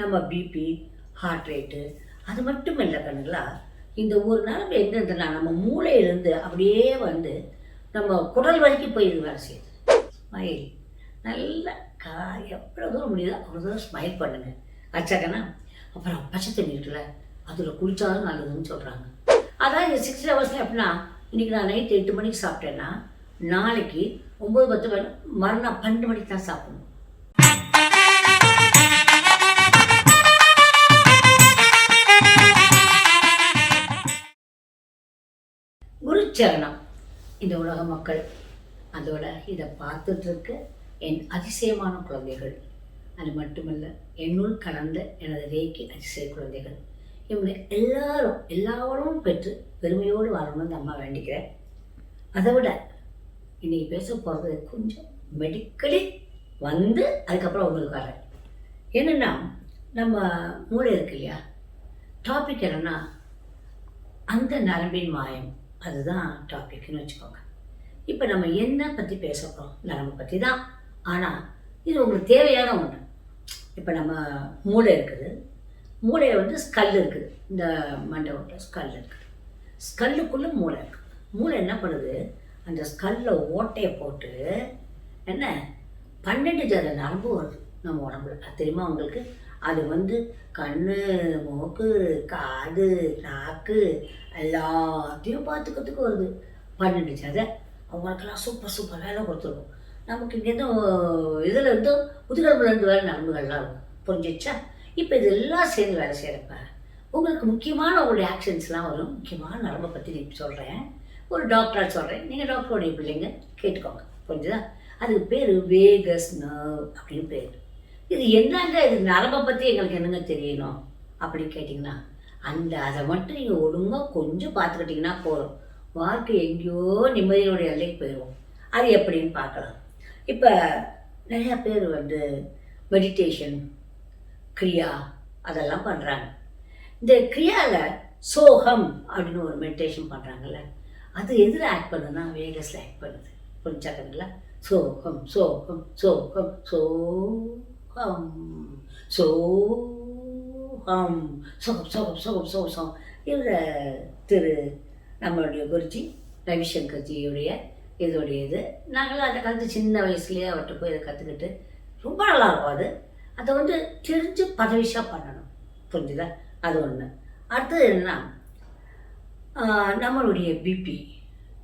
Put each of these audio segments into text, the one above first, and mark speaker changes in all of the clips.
Speaker 1: நம்ம BP heart rate அது மட்டும் இல்லை கண்ணுங்களா? இந்த ஒரு நரம்பு எங்கேருந்துன்னா நம்ம மூளையிலேருந்து அப்படியே வந்து நம்ம குடல் வரைக்கும் போய் இது வேலை செய்யுது. ஸ்மைல் நல்ல கா எவ்வளோ தூரம் முடியுதோ அவ்வளோ தூரம் ஸ்மைல் பண்ணுங்க. ஆச்சாக்கண்ணா அப்புறம் பச்சை தண்ணி இருக்குல்ல அதில் குளித்தாலும் நல்லதுன்னு சொல்கிறாங்க அதான் இந்த சிக்ஸ் ஹவர்ஸில் எப்படின்னா இன்றைக்கி நான் நைட் எட்டு மணிக்கு சாப்பிட்டேன்னா நாளைக்கு ஒம்பது பத்து மணி மறுநாள் பன்னெண்டு மணிக்கு தான் சாப்பிடணும். சரணம் இந்த உலக மக்கள் அதோட இதை பார்த்துட்ருக்க. என் அதிசயமான குழந்தைகள். அது மட்டுமல்ல என்னுள் கலந்த எனது ரேக்கி அதிசய குழந்தைகள். இவங்க எல்லாரும் எல்லாரும் பெற்று பெருமையோடு வாழணும்னு அம்மா வேண்டிக்கிறேன். அதை விட இன்னைக்கு பேச போகிறது கொஞ்சம் மெடிக்கலி வந்து அதுக்கப்புறம் உங்களுக்கு வரேன் என்னென்னா நம்ம மூளை இருக்கு இல்லையா? டாபிக் என்னென்னா அந்த நரம்பின் மாயம். அதுதான் டாபிக்னு வச்சுக்கோங்க. இப்போ நம்ம என்ன பற்றி பேச போகிறோம் நரம்பு பற்றி தான் ஆனால் இது உங்களுக்கு தேவையான ஒன்று இப்போ நம்ம மூளை இருக்குது. மூளையை வந்து ஸ்கல் இருக்குது. இந்த மண்டபத்தில் ஸ்கல் இருக்குது ஸ்கல்லுக்குள்ளே மூளை இருக்குது மூளை என்ன பண்ணுது? அந்த ஸ்கல்ல ஓட்டையை போட்டு என்ன? பன்னெண்டு ஜாத நரம்பு வருது நம்ம உடம்புல. அது தெரியுமா உங்களுக்கு? அது வந்து கண்ணு மூக்கு காது நாக்கு எல்லாத்தையும் பார்த்துக்கிறதுக்கு வருது. பன்னெண்டு சதை அவங்களுக்கெல்லாம் சூப்பர் சூப்பர் வேலை கொடுத்துருக்கும். நமக்கு இங்கேருந்து இதில் இருந்து முதுகெலும்புலேருந்து வேறு நரம்புகள்லாம் இருக்கும். புரிஞ்சிச்சா இப்போ இதெல்லாம் சேர்ந்து வேலை செய்கிறப்ப உங்களுக்கு முக்கியமான உங்களுடைய ஆக்ஷன்ஸ்லாம் வரும். முக்கியமான நரம்பை பற்றி நான் சொல்கிறேன் ஒரு டாக்டராக சொல்கிறேன் நீங்கள் டாக்டருடைய பிள்ளைங்க கேட்டுக்கோங்க. புரிஞ்சுதா? அதுக்கு பேர் வேகஸ் நர்வ் அப்படின்னு பேர். இது என்னங்க? இது நரம்பை பற்றி எங்களுக்கு என்னங்க தெரியணும்? அப்படின்னு கேட்டிங்கன்னா அந்த அதை மட்டும் நீங்கள் ஒழுங்காக கொஞ்சம் பார்த்துக்கிட்டிங்கன்னா போதும். வாழ்க்கை எங்கேயோ நிம்மதியினுடைய எல்லைக்கு போயிடும் அது எப்படின்னு பார்க்கலாம். இப்போ நிறையா பேர் வந்து மெடிடேஷன் கிரியா அதெல்லாம் பண்ணுறாங்க இந்த கிரியாவில் சோகம் அப்படின்னு ஒரு மெடிடேஷன் பண்ணுறாங்கல்ல அது எதில் ஆக்ட் பண்ணுதுன்னா வேகஸில் ஆக்ட் பண்ணுது. புரிஞ்சாக்கங்களா சோகம் சோகம் சோகம் சோ ஹம் சோ ஹம் சோகம் சோகம் சோகம் சோகம் சோகம் இவர் திரு நம்மளுடைய குருஜி ரவிசங்கர்ஜியுடைய இதோடைய இது நாங்களும் அந்த காலத்து சின்ன வயசுலேயே அவர்கிட்ட போய் இதை கற்றுக்கிட்டு ரொம்ப நல்லா இருக்கும் அது. அதை வந்து தெரிஞ்சு பதவிஷாக பண்ணணும். புரிஞ்சுதா? அது ஒன்று அடுத்தது என்ன? நம்மளுடைய பிபி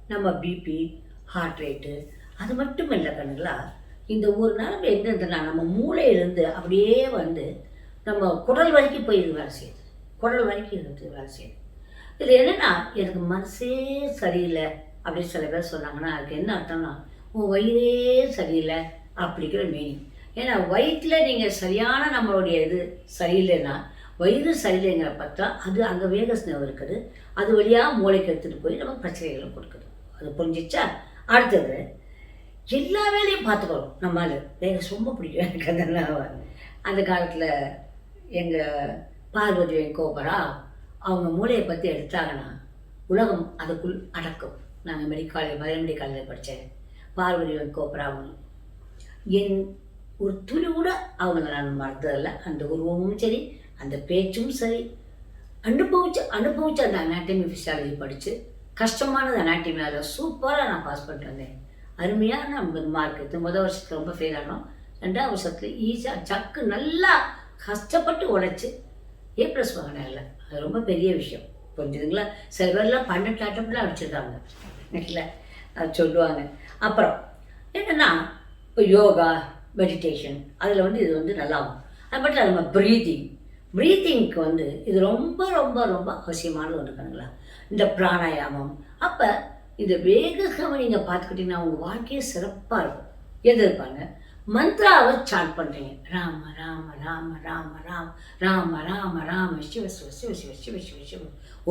Speaker 1: நம்ம பிபி ஹார்ட் ரேட்டு அது மட்டும் இல்லை கண்ணுங்களா இந்த ஒரு நரம்பு எங்கேருந்துன்னா நம்ம மூளையிலேருந்து அப்படியே வந்து நம்ம குடல் வரைக்கும் போய் இது வேலை செய்யுது. குடல் வரைக்கும் இது வேலை செய்யுது. இது என்னென்னா எனக்கு மனசே சரியில்லை அப்படின்னு சில பேர் சொன்னாங்கன்னா அதுக்கு என்ன அர்த்தம்னா உன் வயிறே சரியில்லை அப்படிங்கிற மீனிங் ஏன்னா வயிற்றில் நீங்கள் சரியான நம்மளுடைய இது சரியில்லைன்னா வயிறு சரியில்லைங்கிற பார்த்தா அது அங்கே வேகஸ் நர்வ் இருக்குது. அது வழியாக மூளைக்கு எடுத்துகிட்டு போய் நம்ம பிரச்சனைகளை கொடுக்குது. அது புரிஞ்சிச்சா? அடுத்தது எல்லா வேலையும் பார்த்துக்கணும். நம்மால் எனக்கு ரொம்ப பிடிக்கும். எனக்கு அதெல்லாம் அந்த காலத்தில் எங்கள் பார்வதி வெங்கோபரா அவங்க மூளையை பற்றி எடுத்தாங்கன்னா உலகம் அதுக்குள் அடக்கும். நாங்கள் மெடிக்காலேஜ் மதுரை காலேஜில் படித்தேன் பார்வதி வெங்கோபரா அவங்க என் ஒரு துளி கூட அவங்கள நான் மறந்ததில்ல. அந்த உருவமும் சரி அந்த பேச்சும் சரி. அனுபவிச்சு அனுபவிச்சு அந்த அனாட்டமி ஃபிசியாலஜி படித்து கஷ்டமானது அனாட்டமி அதில் சூப்பராக நான் பாஸ் பண்ணிட்டு வந்தேன். அருமையாக ஐம்பது மார்க் எடுத்து முதல் வருஷத்தில் ரொம்ப ஃபெயில் ஆனோம். ரெண்டாவது வருஷத்தில் ஈஸியாக சக்கு நல்லா கஷ்டப்பட்டு உழைச்சி ஏ ப்ளஸ் வாங்கினேன் இல்லை அது ரொம்ப பெரிய விஷயம். புரிஞ்சுதுங்களா சில பேர்லாம் பன்னெண்டு அட்டம்லாம் அடிச்சிருக்காங்க. இல்லை அது சொல்லுவாங்க. அப்புறம் என்னென்னா இப்போ யோகா மெடிடேஷன் அதில் வந்து இது வந்து நல்லாகும் அது மட்டும் இல்லாம நம்ம ப்ரீத்திங் ப்ரீத்திங்க்கு வந்து இது ரொம்ப ரொம்ப ரொம்ப அவசியமானது ஒன்று கணுங்களா இந்த பிராணாயாமம். அப்போ இந்த வேககவை நீங்கள் பார்த்துக்கிட்டீங்கன்னா உங்கள் வாழ்க்கையே சிறப்பாக இருக்கும். எதிர்ப்பாங்க மந்த்ராவை ஸ்டார்ட் பண்ணுறீங்க ராம ராம ராம ராம ராம் ராம ராம ராம சிவ சிவ சிவ சிவ சிவ சிவ சிவ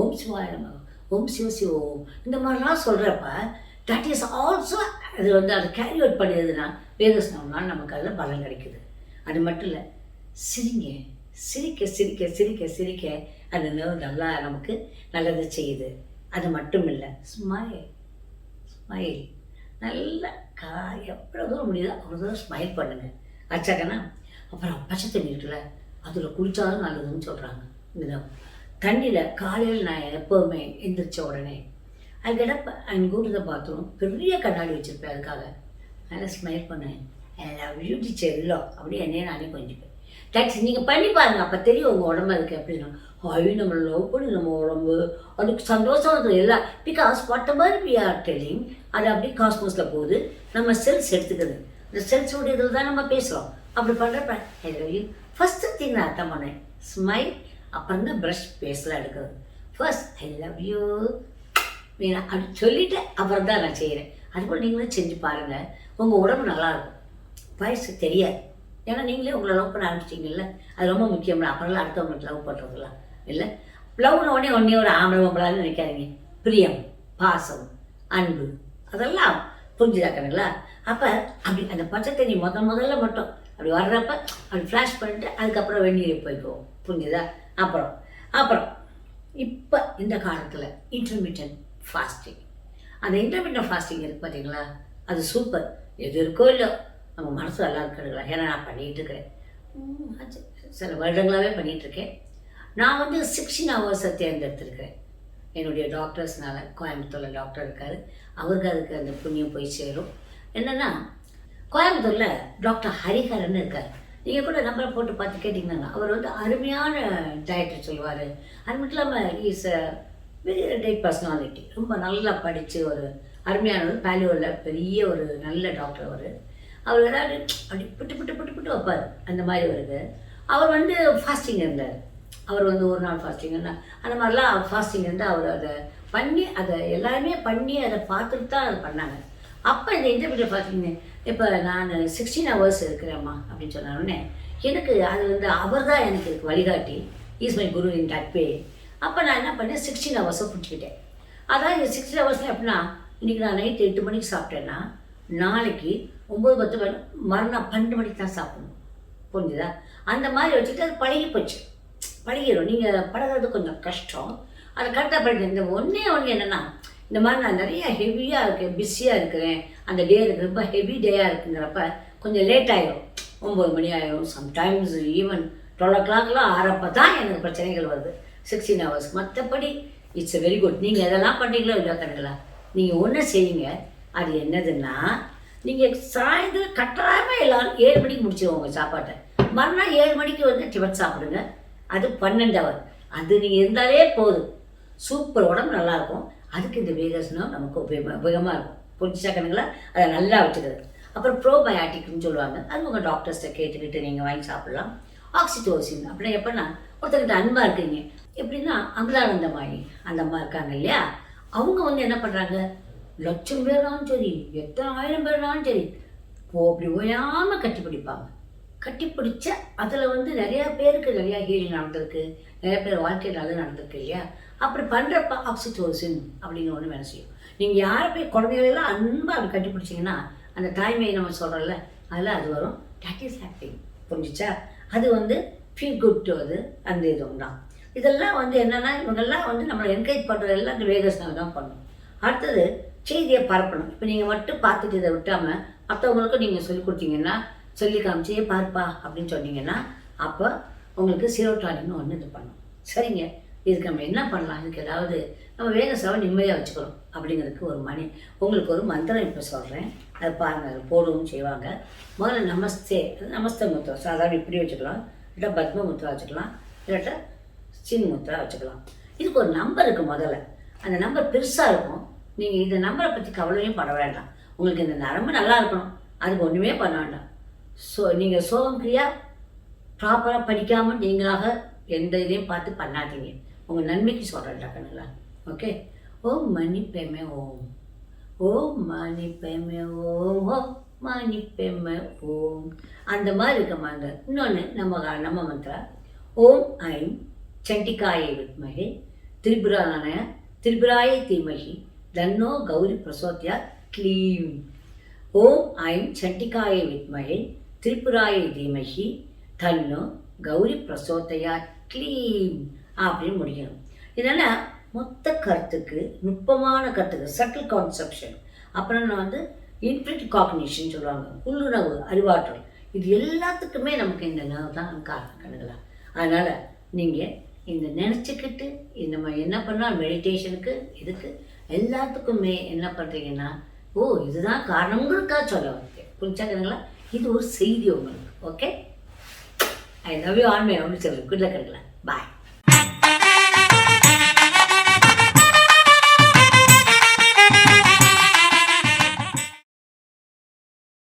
Speaker 1: ஓம் சிவாய நம ஓம் சிவ சிவ ஓம். இந்த மாதிரிலாம் சொல்கிறப்ப தட் இஸ் ஆல்சோ அது வந்து அதை கேரி அவுட் பண்ணியதுன்னா வேதஸ்நாம்னால் நமக்கு அதில் பலன் கிடைக்குது. அது மட்டும் இல்லை சிரிங்க. சிரிக்க சிரிக்க சிரிக்க சிரிக்க அது நல்லா நமக்கு நல்லது செய்யுது. அது மட்டும் இல்லை சும்மா ஸ்மைல் நல்ல கா எவ்வளோ தூரம் முடியுதோ அவ்வளோ தூரம் ஸ்மைல் பண்ணுங்க. ஆச்சாக்கண்ணா அப்புறம் பச்சை தண்ணி இருக்குல்ல அதில் குளிச்சாலும் நல்லதுன்னு சொல்கிறாங்க இந்த தண்ணியில் காலையில் நான் எப்போவுமே எந்திரிச்ச உடனே அது கிடப்ப அண்ட் go to பாத்ரூம் பெரிய கண்ணாடி வச்சுருப்பேன் அதுக்காக. நல்லா ஸ்மைல் பண்ணேன் பியூட்டி செல்லோ அப்படியே என்னையே நானே கொஞ்சிப்பேன். தேங்க்ஸ் நீங்கள் பண்ணி பாருங்க. அப்போ தெரியும் உங்கள் உடம்பு அதுக்கு எப்படின்னா ஐயோ நம்மளை லவ் பண்ணி நம்ம உடம்பு. அதுக்கு சந்தோஷம் அது இல்லை because whatever we are telling அது அப்படியே காஸ்மோஸில் போகுது. நம்ம செல்ஸ் எடுத்துக்குது. இந்த செல்ஸோட இதில் தான் நம்ம பேசுகிறோம் அப்படி பண்ணுறப்ப ஐ ஃபஸ்ட்டு திங் நான் அர்த்தம் பண்ணேன். ஸ்மைல் அப்புறம் தான் ப்ரஷ் பேஸ்லாம் எடுக்கிறது. First I love you Meena அப்படி சொல்லிவிட்டு அப்புறம் தான் நான் செய்கிறேன் அதுபோல் நீங்களும் செஞ்சு பாருங்கள் உங்கள் உடம்பு நல்லாயிருக்கும். வயசு தெரியாது. ஏன்னா நீங்களே உங்களை லவ் பண்ண ஆரம்பிச்சிட்டிங்கல்ல? அது ரொம்ப முக்கியம் அப்புறம்லாம் அடுத்தவங்களுக்கு லவ் பண்ணுறதுலாம் இல்லை? லவ்னு உடனே உடனே ஒரு ஆம்பளை பொம்பளான்னு நினைக்காதீங்க. பிரியம் பாசம் அன்பு. அதெல்லாம் புரிஞ்சுதாக்கணுங்களா? அப்போ அப்படி அந்த பச்சை தண்ணி முத முதல்ல மட்டும் அப்படி வர்றப்ப அப்படி ஃப்ளாஷ் பண்ணிட்டு அதுக்கப்புறம் வெந்நீர் போய்க்குவோம் புரிஞ்சுதா? அப்புறம் அப்புறம் இப்போ இந்த காலத்தில் இன்டர்மீடியன்ட் ஃபாஸ்டிங் அந்த இன்டர்மீடியன்ட் ஃபாஸ்டிங் இருக்குது பார்த்தீங்களா அது சூப்பர் எது இருக்கோ இல்லை நம்ம மனசு நல்லா இருக்கிறதுல ஏன்னா நான் பண்ணிகிட்டு இருக்கிறேன்? சில வருடங்களாகவே பண்ணிகிட்டு இருக்கேன். நான் வந்து சிக்ஸ்டீன் ஹவர்ஸை தேர்ந்தெடுத்திருக்கிறேன். என்னுடைய டாக்டர்ஸ்னால கோயம்புத்தூரில் டாக்டர் இருக்கார். அவருக்கு அதுக்கு அந்த புண்ணியம் போய் சேரும். என்னென்னா கோயம்புத்தூரில் டாக்டர் ஹரிஹரன் இருக்கார். நீங்கள் கூட நம்பரை போட்டு பார்த்து கேட்டிங்கன்னா அவர் வந்து அருமையான டயட்டர் சொல்லுவார். அது மட்டும் இல்லாமல் is a very tight personality ரொம்ப நல்லா படித்து ஒரு அருமையான பேலியோவில் பெரிய ஒரு நல்ல டாக்டர் அவர். அவர் ஏதாவது அப்படி புட்டு புட்டு புட்டு புட்டு வைப்பார். அந்த மாதிரி வருது. அவர் வந்து ஃபாஸ்டிங் இருந்தார். அவர் வந்து ஒரு நாள் ஃபாஸ்டிங் இருந்தார் அந்த மாதிரிலாம் ஃபாஸ்டிங் இருந்து அவர் அதை பண்ணி அதை எல்லாருமே பண்ணி அதை பார்த்துட்டு தான் அதை பண்ணாங்க. அப்போ இந்த இன்டர்மீடியட் பார்த்தீங்கன்னா இப்போ நான் சிக்ஸ்டீன் ஹவர்ஸ் இருக்கிறேம்மா அப்படின்னு சொன்ன உடனே எனக்கு அது வந்து அவர் தான் எனக்கு வழிகாட்டி. Is my guru in that way அப்போ நான் என்ன பண்ணேன்? சிக்ஸ்டீன் ஹவர்ஸை பிடிச்சிக்கிட்டேன். அதான் இந்த சிக்ஸ்டீன் ஹவர்ஸ் எப்படின்னா இன்றைக்கி நான் நைட் எட்டு மணிக்கு சாப்பிட்டேன்னா நாளைக்கு ஒம்பது பத்து மணி மறுநாள் பன்னெண்டு மணிக்கு தான் சாப்பிடணும். புரிஞ்சுதா? அந்த மாதிரி வச்சுட்டு அது பழகி போச்சு. பழகிடும் நீங்கள் பழகிறது கொஞ்சம் கஷ்டம். அதை கரெக்டாக பழகி இந்த ஒன்றே ஒன்று என்னென்னா இந்த மாதிரி நான் நிறைய ஹெவியாக இருக்கேன் பிஸியாக இருக்கிறேன். அந்த டே எனக்கு ரொம்ப ஹெவி டேயாக இருக்குங்கிறப்ப கொஞ்சம் லேட் ஆகிடும் ஒம்பது மணி ஆகிடும் சம்டைம்ஸ் ஈவன் டுவெல் ஓ கிளாக்லாம் ஆறப்போ தான் எனக்கு பிரச்சனைகள் வருது. சிக்ஸ்டீன் ஹவர்ஸ் மற்றபடி இட்ஸ் வெரி குட் நீங்கள் எதெல்லாம் பண்ணுறீங்களோ இல்லையா கணங்களா நீங்கள் ஒன்று செய்யுங்க. அது என்னதுன்னா நீங்கள் சாயந்தரம் கட்டாயமாக எல்லாரும் ஏழு மணிக்கு முடிச்சிடுவோங்க சாப்பாட்டை. மறுநாள் ஏழு மணிக்கு வந்து டிஃபன் சாப்பிடுங்க. அது பன்னெண்டு அவர் அது நீங்கள் இருந்தாலே போதும். சூப்பர் உடம்பு நல்லாயிருக்கும். அதுக்கு இந்த வேகஸ்னம் நமக்கு உபயோகமாக உபயோகமாக இருக்கும். புரிஞ்சா அதை நல்லா வச்சுக்கிறது அப்புறம் ப்ரோபயாட்டிக்னு சொல்லுவாங்க. அது உங்கள் டாக்டர்ஸ்ட்டை கேட்டுக்கிட்டு நீங்கள் வாங்கி சாப்பிட்லாம். ஆக்சிடோசின் அப்படின்னா எப்படின்னா ஒருத்தர்கிட்ட அன்பாக இருக்கீங்க. எப்படின்னா அமிர்தானந்தமாயி அந்த அம்மா இருக்காங்க இல்லையா? அவங்க வந்து என்ன பண்ணுறாங்க லட்சம் பேர்னாலும் சரி எத்தனை ஆயிரம் பேர்னாலும் சரி போ அப்படி ஓயாமல் கட்டி பிடிப்பாங்க கட்டி பிடிச்ச அதில் வந்து நிறையா பேருக்கு நிறையா ஹீலிங் நடந்திருக்கு. நிறைய பேர் வாழ்க்கையில் நல்லது நடந்திருக்கு இல்லையா? அப்படி பண்ணுறப்ப ஆக்சிடோசின் அப்படின்னு ஒன்று வேலை செய்யும். நீங்கள் யாரை போய் குழந்தைகளெல்லாம் அன்பாக அப்படி கட்டி பிடிச்சிங்கன்னா அந்த தாய்மையை நம்ம சொல்கிறோம்ல அதில் அது வரும். தட் இஸ் ஹாப்பிங் புரிஞ்சுச்சா? அது வந்து ஃபீல் குட் அது அந்த இது தான் இதெல்லாம் வந்து என்னென்னா இவங்கெல்லாம் வந்து நம்மளை என்கரேஜ் பண்ணுறது எல்லாம் இந்த தான் பண்ணும். அடுத்தது செய்தியை பரப்பணும். இப்போ நீங்கள் மட்டும் பார்த்துட்டு இதை விட்டாமல் மற்றவங்களுக்கும் நீங்கள் சொல்லி கொடுத்தீங்கன்னா சொல்லி காமிச்சே பார்ப்பா அப்படின்னு சொன்னீங்கன்னா அப்போ உங்களுக்கு சீரோட்டானின்னு ஒன்று இது பண்ணும். சரிங்க. இதுக்கு நம்ம என்ன பண்ணலாம்? இதுக்கு ஏதாவது நம்ம வேக சாவை நிம்மதியாக வச்சுக்கணும் அப்படிங்கிறதுக்கு ஒரு மணி. உங்களுக்கு ஒரு மந்திரம் இப்போ சொல்கிறேன் அதை பாருங்கள் அது போடவும் செய்வாங்க. முதல்ல நமஸ்தே. நமஸ்தே முத்திரம் சாதாரண இப்படி வச்சுக்கலாம். இல்லாட்டா பத்ம முத்திரா வச்சுக்கலாம். இல்லாட்டா சின் முத்திரா வச்சுக்கலாம். இதுக்கு ஒரு நம்பர் இருக்குது முதல்ல. அந்த நம்பர் பெருசாக இருக்கும். நீங்கள் இந்த நம்பரை பற்றி கவலையும் பட வேண்டாம். உங்களுக்கு இந்த நரம்பு நல்லா இருக்கணும். அதுக்கு ஒன்றுமே பண்ண வேண்டாம். ஸோ நீங்கள் சோகம் கிரியா ப்ராப்பராக படிக்காமல் நீங்களாக எந்த இதையும் பார்த்து பண்ணாதீங்க. உங்கள் நன்மைக்கு சொல்கிறேன் டக்குனுங்களா ஓகே? ஓம் மணி பெமே ஓம். ஓம் மணி பெமே ஓம். ஓம் மணி பெமே ஓம். அந்த மாதிரி இருக்க மந்திரம் இன்னொன்று நம்ம நம்ம மந்திரா. ஓம் ஐம் சண்டிகாயை வித்மகே. திரிபுரான திரிபுராயை தீமகி. தன்னோ கௌரி பிரசோத்யா க்ளீம். ஓம் ஐம் சண்டிகாய வித்மகே திரிபுராய தீமகி தன்னோ கௌரி பிரசோத்தையா க்ளீம் அப்படின்னு முடிக்கணும். இதனால் மொத்த கருத்துக்கு நுட்பமான கருத்துக்கு சட்டில் கான்செப்ஷன் அப்புறம் நான் வந்து இன்ஃபினிட் காக்னிஷன் சொல்லுவாங்க. உள்ளுணர்வு அறிவாற்றல். இது எல்லாத்துக்குமே நமக்கு இந்த nerve தான் காரணம் கணக்கலாம் அதனால் நீங்கள் இந்த நினச்சிக்கிட்டு நம்ம என்ன பண்ணால் மெடிடேஷனுக்கு இதுக்கு எல்லாத்துக்குமே என்ன பண்ணுறீங்கன்னா ஓ இதுதான் காரணங்கிறதுக்காக சொல்ல வந்தேன். புரிஞ்சாக்கிறீங்களா இது ஒரு செய்தி உங்களுக்கு ஓகே ஐ லவ் யூ ஆன்மை அப்படின்னு சொல்லுங்கள் குட்ல லக்